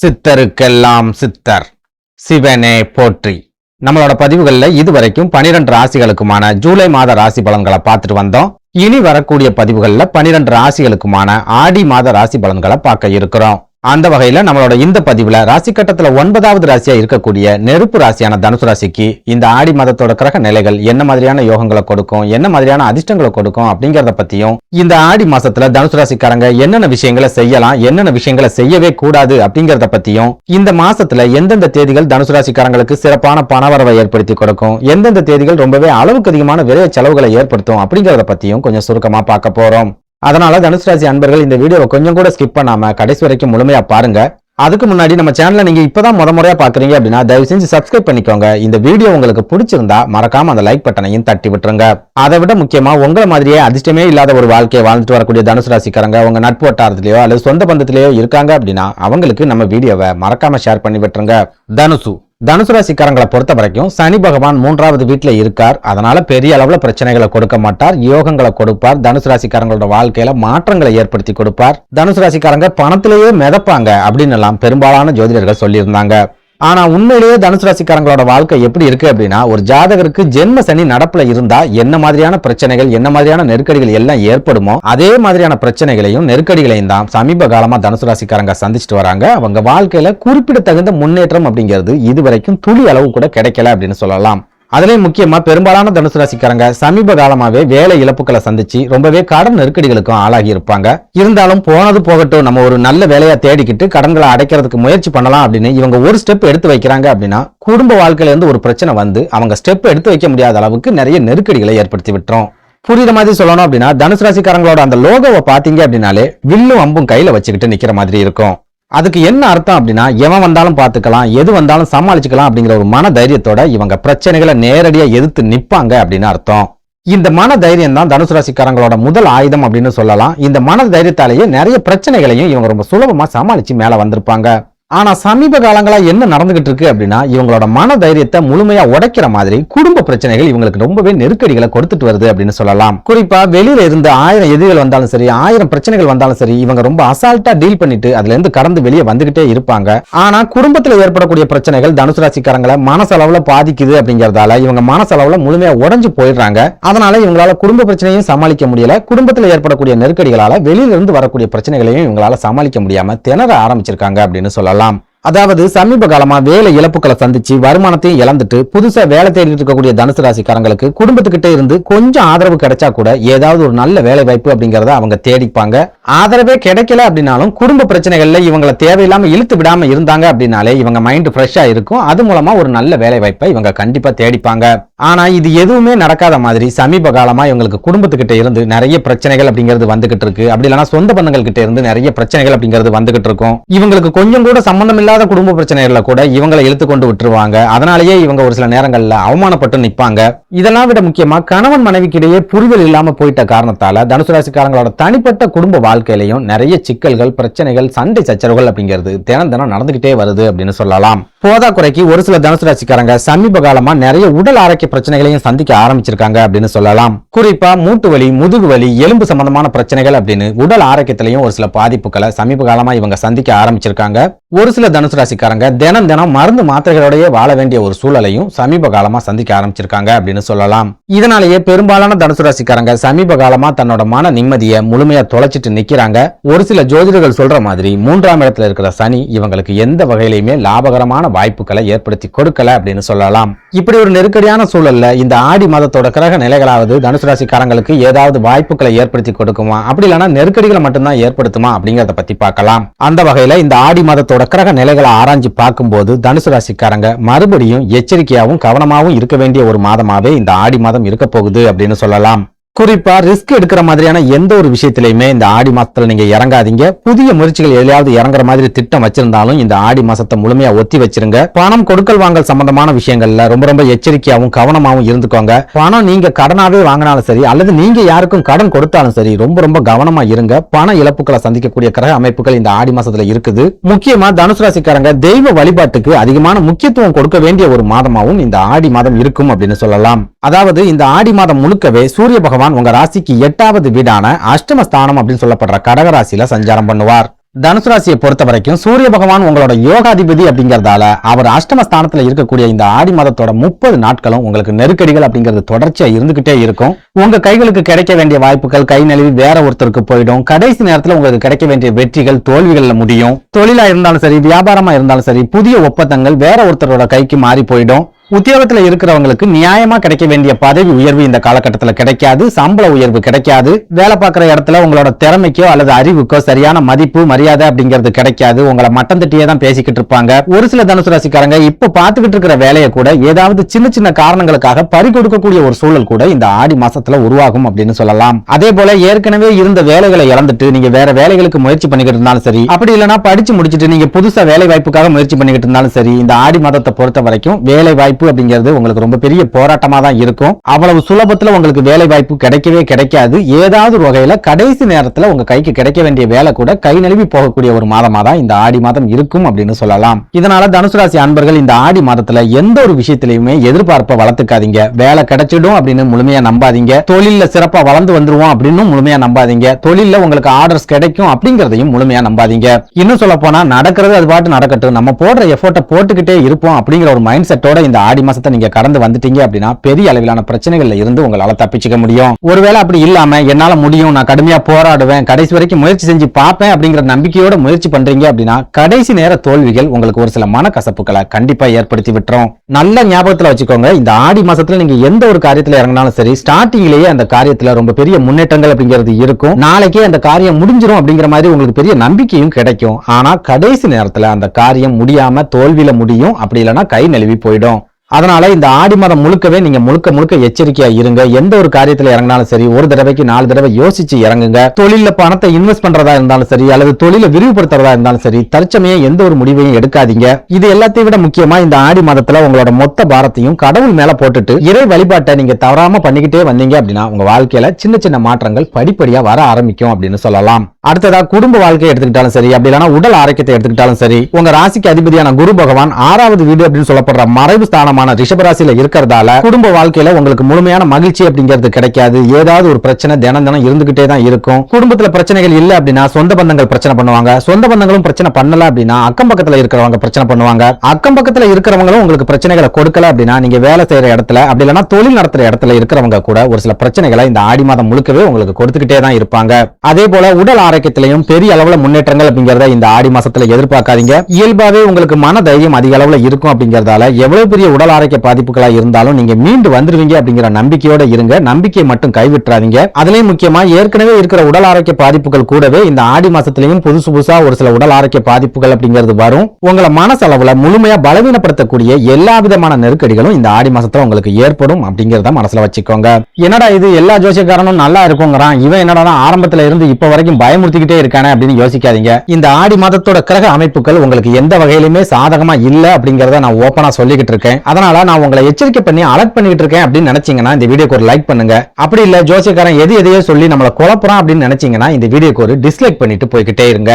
சித்தருக்கெல்லாம் சித்தர் சிவனே போற்றி. நம்மளோட பதிவுகள்ல இதுவரைக்கும் பனிரெண்டு ராசிகளுக்குமான ஜூலை மாத ராசி பலன்களை பார்த்துட்டு வந்தோம். இனி வரக்கூடிய பதிவுகள்ல பனிரெண்டு ராசிகளுக்குமான ஆடி மாத ராசி பலன்களை பார்க்க இருக்கிறோம். அந்த வகையில நம்மளோட இந்த பதிவுல ராசி கட்டத்துல ஒன்பதாவது ராசியா இருக்கக்கூடிய நெருப்பு ராசியான தனுசு ராசிக்கு இந்த ஆடி மாதத்தோட கிரக நிலைகள் என்ன மாதிரியான யோகங்களை கொடுக்கும் என்ன மாதிரியான அதிர்ஷ்டங்களை கொடுக்கும் அப்படிங்கறத பத்தியும் இந்த ஆடி மாசத்துல தனுசு ராசிக்காரங்க என்னென்ன விஷயங்களை செய்யலாம் என்னென்ன விஷயங்களை செய்யவே கூடாது அப்படிங்கறத பத்தியும் இந்த மாசத்துல எந்தெந்த தேதிகள் தனுசு ராசிக்காரங்களுக்கு சிறப்பான பணவரவை ஏற்படுத்தி கொடுக்கும் எந்தெந்த தேதிகள் ரொம்பவே அளவுக்கு அதிகமான விரைய செலவுகளை ஏற்படுத்தும் அப்படிங்கறத பத்தியும் கொஞ்சம் சுருக்கமா பார்க்க போறோம். அதனால தனுசு ராசி அன்பர்கள் இந்த வீடியோவை கொஞ்சம் கூட ஸ்கிப் பண்ணாம கடைசி வரைக்கும் முழுமையா பாருங்க. அதுக்கு முன்னாடி நம்ம சேனலை நீங்க இப்பதான் முத முறையா பாக்குறீங்க அப்படின்னா தயவு செஞ்சு சப்ஸ்கிரைப் பண்ணிக்கோங்க. இந்த வீடியோ உங்களுக்கு பிடிச்சிருந்தா மறக்காம அந்த லைக் பட்டனையும் தட்டி விட்டுருங்க. அதை விட முக்கியமா உங்களை மாதிரியே அதிர்ஷ்டமே இல்லாத ஒரு வாழ்க்கையை வாழ்ந்துட்டு வரக்கூடிய தனுசு ராசிக்காரங்க உங்க நட்பு வட்டாரத்திலேயோ அல்லது சொந்த பந்தத்திலேயோ இருக்காங்க அப்படின்னா அவங்களுக்கு நம்ம வீடியோவை மறக்காம ஷேர் பண்ணி விட்டுருங்க. தனுசு. தனுசு ராசிக்காரங்களை பொறுத்த வரைக்கும் சனி பகவான் மூன்றாவது வீட்டில் இருக்கார். அதனால பெரிய அளவில் பிரச்சனைகளை கொடுக்க மாட்டார். யோகங்களை கொடுப்பார். தனுசு ராசிக்காரங்களோட வாழ்க்கையில மாற்றங்களை ஏற்படுத்தி கொடுப்பார். தனுசு ராசிக்காரங்க பணத்திலேயே மிதப்பாங்க அப்படின்னு எல்லாம் பெரும்பாலான ஜோதிடர்கள் சொல்லியிருந்தாங்க. ஆனா உண்மையிலேயே தனுசு ராசிக்காரங்களோட வாழ்க்கை எப்படி இருக்கு அப்படின்னா ஒரு ஜாதகருக்கு ஜென்ம சனி நடப்புல இருந்தா என்ன மாதிரியான பிரச்சனைகள் என்ன மாதிரியான நெருக்கடிகள் எல்லாம் ஏற்படுமோ அதே மாதிரியான பிரச்சனைகளையும் நெருக்கடிகளையும் தான் சமீப காலமா தனுசு ராசிக்காரங்க சந்திச்சுட்டு வராங்க. அவங்க வாழ்க்கையில குறிப்பிடத்தகுந்த முன்னேற்றம் அப்படிங்கிறது இதுவரைக்கும் துளி அளவு கூட கிடைக்கல அப்படின்னு சொல்லலாம். அதுலேயும் முக்கியமாக பெரும்பாலான தனுசு ராசிக்காரங்க சமீப காலமாகவே வேலை இழப்புகளை சந்திச்சு ரொம்பவே கடன் நெருக்கடிகளுக்கும் ஆளாகி இருப்பாங்க. இருந்தாலும் போனது போகட்டும் நம்ம ஒரு நல்ல வேலையை தேடிக்கிட்டு கடன்களை அடைக்கிறதுக்கு முயற்சி பண்ணலாம் அப்படின்னு இவங்க ஒரு ஸ்டெப் எடுத்து வைக்கிறாங்க அப்படின்னா குடும்ப வாழ்க்கையிலேருந்து ஒரு பிரச்சனை வந்து அவங்க ஸ்டெப் எடுத்து வைக்க முடியாத அளவுக்கு நிறைய நெருக்கடிகளை ஏற்படுத்தி விட்டுரும். புரியுற மாதிரி சொல்லணும் அப்படின்னா தனுசு ராசிக்காரங்களோட அந்த லோகோவை பார்த்தீங்க அப்படின்னாலே வில்லும் அம்பும் கையில் வச்சுக்கிட்டு நிற்கிற மாதிரி இருக்கும். அதுக்கு என்ன அர்த்தம் அப்படின்னா எவன் வந்தாலும் பார்த்துக்கலாம் எது வந்தாலும் சமாளிச்சுக்கலாம் அப்படிங்கிற ஒரு மன தைரியத்தோட இவங்க பிரச்சனைகளை நேரடியாக எதிர்த்து நிற்பாங்க அப்படின்னு அர்த்தம். இந்த மன தைரியம் தான் தனுசு ராசிக்காரங்களோட முதல் ஆயுதம் அப்படின்னு சொல்லலாம். இந்த மன தைரியத்தாலேயே நிறைய பிரச்சனைகளையும் இவங்க ரொம்ப சுலபமாக சமாளித்து மேலே வந்திருப்பாங்க. ஆனா சமீப காலங்களா என்ன நடந்துகிட்டு இருக்கு அப்படின்னா இவங்களோட மன தைரியத்தை முழுமையா உடைக்கிற மாதிரி குடும்ப பிரச்சனைகள் இவங்களுக்கு ரொம்பவே நெருக்கடிகளை கொடுத்துட்டு வருது அப்படின்னு சொல்லலாம். குறிப்பா வெளியில இருந்து ஆயிரம் எதிரிகள் வந்தாலும் சரி ஆயிரம் பிரச்சனைகள் வந்தாலும் சரி இவங்க ரொம்ப அசால்ட்டா டீல் பண்ணிட்டு அதுல இருந்து கடந்து வெளியே வந்துகிட்டே இருப்பாங்க. ஆனா குடும்பத்துல ஏற்படக்கூடிய பிரச்சனைகள் தனுசு ராசிக்காரங்களை மனசளவுல பாதிக்குது அப்படிங்கறதால இவங்க மனசளவுல முழுமையா உடஞ்சு போயிடுறாங்க. அதனால இவங்களால குடும்ப பிரச்சனையும் சமாளிக்க முடியல. குடும்பத்துல ஏற்படக்கூடிய நெருக்கடிகளால வெளியில இருந்து வரக்கூடிய பிரச்சனைகளையும் இவங்களால சமாளிக்க முடியாம திணற ஆரம்பிச்சிருக்காங்க அப்படின்னு சொல்லலாம். kalam அதாவது சமீப காலமா வேலை இழப்புகளை சந்திச்சு வருமானத்தையும் இழந்துட்டு புதுசா வேலை தேடிட்டு இருக்கக்கூடிய தனுசு ராசிக்காரங்களுக்கு குடும்பத்துக்கிட்ட இருந்து கொஞ்சம் ஆதரவு கிடைச்சா கூட ஏதாவது ஒரு நல்ல வேலை வாய்ப்பு அப்படிங்கறத அவங்க தேடிப்பாங்க. ஆதரவே கிடைக்கல அப்படின்னாலும் குடும்ப பிரச்சனைகள்ல இவங்களை தேவையில்லாம இழுத்து விடாம இருந்தாங்க அப்படின்னாலே இவங்க மைண்ட் ஃப்ரெஷ்ஷா இருக்கும். அது மூலமா ஒரு நல்ல வேலை வாய்ப்பை இவங்க கண்டிப்பா தேடிப்பாங்க. ஆனா இது எதுவுமே நடக்காத மாதிரி சமீப காலமா இவங்களுக்கு குடும்பத்துக்கிட்ட இருந்து நிறைய பிரச்சனைகள் அப்படிங்கிறது வந்துகிட்டு இருக்கு. அப்படி இல்லைன்னா சொந்த பந்தங்கள் கிட்ட இருந்து நிறைய பிரச்சனைகள் அப்படிங்கிறது வந்துகிட்டு இருக்கும். இவங்களுக்கு கொஞ்சம் கூட சம்பந்தம் இல்லாத குடும்ப பிரச்சனைகள்ல கூட இவங்களை இழுத்து கொண்டு விட்டுருவாங்க. அதனாலேயே இவங்க ஒரு சில நேரங்கள்ல அவமானப்பட்டு நிற்பாங்க இதெல்லாம் விட முக்கியமா கணவன் மனைவிக்கிடையே புரிதல் இல்லாம போயிட்ட காரணத்தால தனுசு ராசிக்காரங்களோட தனிப்பட்ட குடும்ப வாழ்க்கையிலையும் நிறைய சிக்கல்கள் பிரச்சனைகள் சண்டை சச்சரவுகள் அப்படிங்கிறது தினம் தினம் நடந்துகிட்டே வருது அப்படின்னு சொல்லலாம். போதா குறைக்கு ஒரு சில தனுசு ராசிக்காரங்க சமீப காலமா நிறைய உடல் ஆரோக்கிய பிரச்சனைகளையும் சந்திக்க ஆரம்பிச்சிருக்காங்க அப்படின்னு சொல்லலாம். குறிப்பா மூட்டு வலி முதுகு வலி எலும்பு சம்பந்தமான பிரச்சனைகள் அப்படின்னு உடல் ஆரோக்கியத்திலையும் ஒரு சில பாதிப்புகளை சமீப காலமா இவங்க சந்திக்க ஆரம்பிச்சிருக்காங்க. ஒரு சில தனுசு ராசிக்காரங்க தினம் தினம் மருந்து மாத்திரைகளோடயே வாழ வேண்டிய ஒரு சூழலையும் சமீப காலமா சந்திக்க ஆரம்பிச்சிருக்காங்க அப்படின்னு சொல்லலாம். இதனாலேயே பெரும்பாலான தனுசு ராசிக்காரங்க சமீப காலமா தன்னோட மன நிம்மதியை முழுமையா தொலைச்சிட்டு நிக்கிறாங்க. ஒரு சில ஜோதிடர்கள் சொல்ற மாதிரி மூன்றாம் இடத்துல இருக்கிற சனி இவங்களுக்கு எந்த வகையிலுமே லாபகரமான வாய்ப்புகளை ஏற்படுத்தி கொடுக்கல அப்படின்னு சொல்லலாம். இப்படி ஒரு நெருக்கடியான சூழல்ல இந்த ஆடி மாதத்தோட கிரக நிலைகளாவது தனுசு ராசிக்காரங்களுக்கு ஏதாவது வாய்ப்புகளை ஏற்படுத்தி கொடுக்குமா? அப்படி இல்லைன்னா நெருக்கடிகளை மட்டும்தான் ஏற்படுத்துமா அப்படிங்கறத பத்தி பார்க்கலாம். அந்த வகையில இந்த ஆடி மாதத்தோட கிரக நிலைகளை ஆராய்ஞ்சு பார்க்கும்போது தனுசு ராசிக்காரங்க மறுபடியும் எச்சரிக்கையாகவும் கவனமாகவும் இருக்க வேண்டிய ஒரு மாதமாகவே இந்த ஆடி மாதம் இருக்க போகுது அப்படின்னு சொல்லலாம். குறிப்பா ரிஸ்க் எடுக்கிற மாதிரியான எந்த ஒரு விஷயத்திலையுமே இந்த ஆடி மாசத்துல நீங்க இறங்காதீங்க. புதிய முயற்சிகள் எதையாவது இறங்குற மாதிரி திட்டம் வச்சிருந்தாலும் இந்த ஆடி மாசத்தை முழுமையா ஒத்தி வச்சிருங்க. பணம் கொடுக்கல் வாங்கல் சம்பந்தமான விஷயங்கள்ல ரொம்ப ரொம்ப எச்சரிக்கையாவும் கவனமாவும் இருந்துக்கோங்க. பணம் நீங்க கடனாவே வாங்கினாலும் சரி அல்லது நீங்க யாருக்கும் கடன் கொடுத்தாலும் சரி ரொம்ப ரொம்ப கவனமா இருங்க. பண இழப்புகளை சந்திக்கக்கூடிய கிரக அமைப்புகள் இந்த ஆடி மாசத்துல இருக்குது. முக்கியமா தனுசு ராசிக்காரங்க தெய்வ வழிபாட்டுக்கு அதிகமான முக்கியத்துவம் கொடுக்க வேண்டிய ஒரு மாதமாகவும் இந்த ஆடி மாதம் இருக்கும் அப்படின்னு சொல்லலாம். அதாவது இந்த ஆடி மாதம் முழுக்கவே சூரிய பகவான் உங்க ராசிக்கு எட்டாவது வீடான அஷ்டம ஸ்தானம் அப்படின்னு சொல்லப்படுற கடக ராசியில சஞ்சாரம் பண்ணுவார். தனுசு ராசியை பொறுத்த வரைக்கும் சூரிய பகவான் உங்களோட யோகாதிபதி அப்படிங்கறதால அவர் அஷ்டம ஸ்தானத்துல இருக்கக்கூடிய இந்த ஆடி மாதத்தோட முப்பது நாட்களும் உங்களுக்கு நெருக்கடிகள் அப்படிங்கிறது தொடர்ச்சியா இருந்துகிட்டே இருக்கும். உங்க கைகளுக்கு கிடைக்க வேண்டிய வாய்ப்புகள் கை நழுவி வேற ஒருத்தருக்கு போயிடும். கடைசி நேரத்துல உங்களுக்கு கிடைக்க வேண்டிய வெற்றிகள் தோல்விகள்ல முடியும். தொழிலா இருந்தாலும் சரி வியாபாரமா இருந்தாலும் சரி புதிய ஒப்பந்தங்கள் வேற ஒருத்தரோட கைக்கு மாறி போயிடும். உத்தியோகத்தில் இருக்கிறவங்களுக்கு நியாயமா கிடைக்க வேண்டிய பதவி உயர்வு இந்த காலகட்டத்தில் கிடைக்காது சம்பள உயர்வு கிடைக்காது வேலை பார்க்குற இடத்துல உங்களோட திறமைக்கோ அல்லது அறிவுக்கோ சரியான மதிப்பு மரியாதை அப்படிங்கிறது கிடைக்காது. உங்களை மட்டம் தட்டியே தான் பேசிக்கிட்டு இருப்பாங்க. ஒரு சில தனுசு ராசிக்காரங்க இப்ப பார்த்துக்கிட்டு இருக்கிற வேலையை கூட ஏதாவது சின்ன சின்ன காரணங்களுக்காக பறி கொடுக்கக்கூடிய ஒரு சூழல் கூட இந்த ஆடி மாசத்துல உருவாகும் அப்படின்னு சொல்லலாம். அதே போல ஏற்கனவே இருந்த வேலைகளை இழந்துட்டு நீங்க வேற வேலைகளுக்கு முயற்சி பண்ணிக்கிட்டு இருந்தாலும் சரி அப்படி இல்லைன்னா படிச்சு முடிச்சிட்டு நீங்க புதுசா வேலை வாய்ப்புக்காக முயற்சி பண்ணிக்கிட்டு இருந்தாலும் சரி இந்த ஆடி மாதத்தை பொறுத்த வரைக்கும் வேலை வாய்ப்பு அப்படிங்கிறது உங்களுக்கு ரொம்ப பெரிய போராட்டமா தான் இருக்கும். அவ்வளவு சுலபத்துல உங்களுக்கு வேலை வாய்ப்பு கிடைக்கவே கிடைக்காது. ஏதாவது ஒரு வகையில கடைசி நேரத்துல உங்க கைக்கு கிடைக்க வேண்டிய வேலை கூட கை நழுவி போகக்கூடிய ஒரு மாதமா தான் இந்த ஆடி மாதம் இருக்கும் அப்படின்னு சொல்லலாம். இதனால தனுசு ராசி அன்பர்கள் இந்த ஆடி மாதத்துல எந்த ஒரு விஷயத்திலையுமே எதிர்பார்ப்பை வளர்த்துக்காதீங்க. வேலை கிடைச்சிடும் அப்படின்னு முழுமையா நம்பாதீங்க. தொழில்ல சிறப்பா வளர்ந்து வந்துருவோம் அப்படின்னு முழுமையா நம்பாதீங்க. தொழில்ல உங்களுக்கு ஆர்டர்ஸ் கிடைக்கும் அப்படிங்கறதையும் முழுமையா நம்பாதீங்க. இன்னும் சொல்ல போனா நடக்கிறது அது பாட்டு நடக்கட்டும். நம்ம போடுற எஃபோர்ட்டை போட்டுக்கிட்டே இருப்போம் அப்படிங்கிற ஒரு மைண்ட் செட்டோட இந்த ஆடி மாசத்தை நீங்க கடந்து வந்துட்டீங்க அப்படின்னா பெரிய அளவிலான பிரச்சனைகள்ல இருந்து உங்களால தப்பிச்சுக்க முடியும். ஒருவேளை அப்படி இல்லாம என்னால முடியும் நான் கடுமையா போராடுவேன் கடைசி வரைக்கும் முயற்சி செஞ்சு பார்ப்பேன் அப்படிங்கிற நம்பிக்கையோட முயற்சி பண்றீங்க அப்படின்னா கடைசி நேர தோல்விகள் உங்களுக்கு ஒரு சில மனக்கசப்புகளை கண்டிப்பா ஏற்படுத்தி விட்டுரும். நல்ல ஞாபகத்துல வச்சுக்கோங்க இந்த ஆடி மாசத்துல நீங்க எந்த ஒரு காரியத்துல இறங்கினாலும் சரி ஸ்டார்டிங்லயே அந்த காரியத்துல ரொம்ப பெரிய முன்னேற்றங்கள் அப்படிங்கிறது இருக்கும். நாளைக்கே அந்த காரியம் முடிஞ்சிரும் அப்படிங்கிற மாதிரி உங்களுக்கு பெரிய நம்பிக்கையும் கிடைக்கும். ஆனா கடைசி நேரத்துல அந்த காரியம் முடியாம தோல்வியில முடியும். அப்படி இல்லைன்னா கை நழுவி போயிடும். அதனால இந்த ஆடி மாதம் முழுக்கவே நீங்க முழுக்க முழுக்க எச்சரிக்கையா இருங்க. எந்த ஒரு காரியத்துல இறங்கினாலும் சரி ஒரு தடவைக்கு நாலு தடவை யோசிச்சு இறங்குங்க. தொழில பணத்தை இன்வெஸ்ட் பண்றதா இருந்தாலும் சரி அல்லது தொழிலை விரிவுபடுத்துறதா இருந்தாலும் சரி தற்சமயம் எந்த ஒரு முடிவையும் எடுக்காதீங்க. இது எல்லாத்தையும் விட முக்கியமா இந்த ஆடி மாதத்துல உங்களோட மொத்த பாரத்தையும் கடவுள் மேல போட்டுட்டு இறை வழிபாட்டை நீங்க தவறாம பண்ணிக்கிட்டே வந்தீங்க அப்படின்னா உங்க வாழ்க்கையில சின்ன சின்ன மாற்றங்கள் படிப்படியா வர ஆரம்பிக்கும் அப்படின்னு சொல்லலாம். அடுத்ததா குடும்ப வாழ்க்கையை எடுத்துக்கிட்டாலும் சரி அப்படி இல்லைன்னா உடல் ஆரோக்கியத்தை எடுத்துக்கிட்டாலும் சரி உங்க ராசிக்கு அதிபதியான குரு பகவான் ஆறாவது வீடு அப்படின்னு சொல்லப்படுற மறைவு ஸ்தானமான ரிஷபராசியில இருக்கிறதால குடும்ப வாழ்க்கையில உங்களுக்கு முழுமையான மகிழ்ச்சி அப்படிங்கிறது கிடைக்காது. ஏதாவது ஒரு பிரச்சனை தினம் தினம் இருந்துகிட்டே தான் இருக்கும். குடும்பத்துல பிரச்சனைகள் இல்ல அப்படின்னா சொந்த பந்தங்கள் பிரச்சனை பண்ணுவாங்க. சொந்த பந்தங்களும் பிரச்சனை பண்ணல அப்படின்னா அக்கம் பக்கத்துல இருக்கிறவங்க பிரச்சனை பண்ணுவாங்க. அக்கம் பக்கத்துல இருக்கிறவங்களும் உங்களுக்கு பிரச்சனைகளை கொடுக்கல அப்படின்னா நீங்க வேலை செய்யற இடத்துல அப்படி இல்லைன்னா தொழில் நடத்துற இடத்துல இருக்கிறவங்க கூட ஒரு சில பிரச்சனைகளை இந்த ஆடி மாதம் முழுக்கவே உங்களுக்கு கொடுத்துக்கிட்டே தான் இருப்பாங்க. அதே போல உடல் ஆரோக்கியத்திலையும் பெரிய அளவுல முன்னேற்றங்கள் அப்படிங்கறத இந்த ஆடி மாசத்துல எதிர்பார்க்காதீங்க. இயல்பாவே உங்களுக்கு மன தைரியம் அதிக அளவுல இருக்கும் அப்படிங்கறதால எவ்வளவு பெரிய உடல் ஆரோக்கிய பாதிப்புகளா இருந்தாலும் நீங்க மீண்டு வந்துருவீங்க அப்படிங்கிற நம்பிக்கையோட இருங்க. நம்பிக்கையை மட்டும் கைவிட்டுறாதீங்க. அதுலயும் முக்கியமா ஏற்கனவே இருக்கிற உடல் ஆரோக்கிய பாதிப்புகள் கூடவே இந்த ஆடி மாசத்திலையும் புதுசு புதுசா ஒரு சில உடல் ஆரோக்கிய பாதிப்புகள் அப்படிங்கிறது வரும். உங்களை மனசளவுல முழுமையா பலவீனப்படுத்தக்கூடிய எல்லா விதமான நெருக்கடிகளும் இந்த ஆடி மாசத்துல உங்களுக்கு ஏற்படும் அப்படிங்கறத மனசுல வச்சுக்கோங்க. என்னடா இது? எல்லா ஜோசியக்காரனும் நல்லா இருக்குங்கிறான். இவன் என்னடா ஆரம்பத்துல இருந்து இப்ப வரைக்கும் பயம் பயமுறுத்திக்கிட்டே இருக்கானே அப்படின்னு யோசிக்காதீங்க. இந்த ஆடி மாதத்தோட கிரக அமைப்புகள் உங்களுக்கு எந்த வகையிலுமே சாதகமா இல்ல அப்படிங்கறத நான் ஓப்பனா சொல்லிக்கிட்டு இருக்கேன். அதனால நான் உங்களை எச்சரிக்கை பண்ணி அலர்ட் பண்ணிட்டு இருக்கேன் அப்படின்னு நினைச்சீங்கன்னா இந்த வீடியோக்கு ஒரு லைக் பண்ணுங்க. அப்படி இல்ல ஜோசியக்காரன் எது எதையோ சொல்லி நம்மளை குழப்புறான் அப்படின்னு நினைச்சீங்கன்னா இந்த வீடியோக்கு ஒரு டிஸ்லைக் பண்ணிட்டு போய்கிட்டே இருங்க.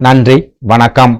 நன்றி வணக்கம்.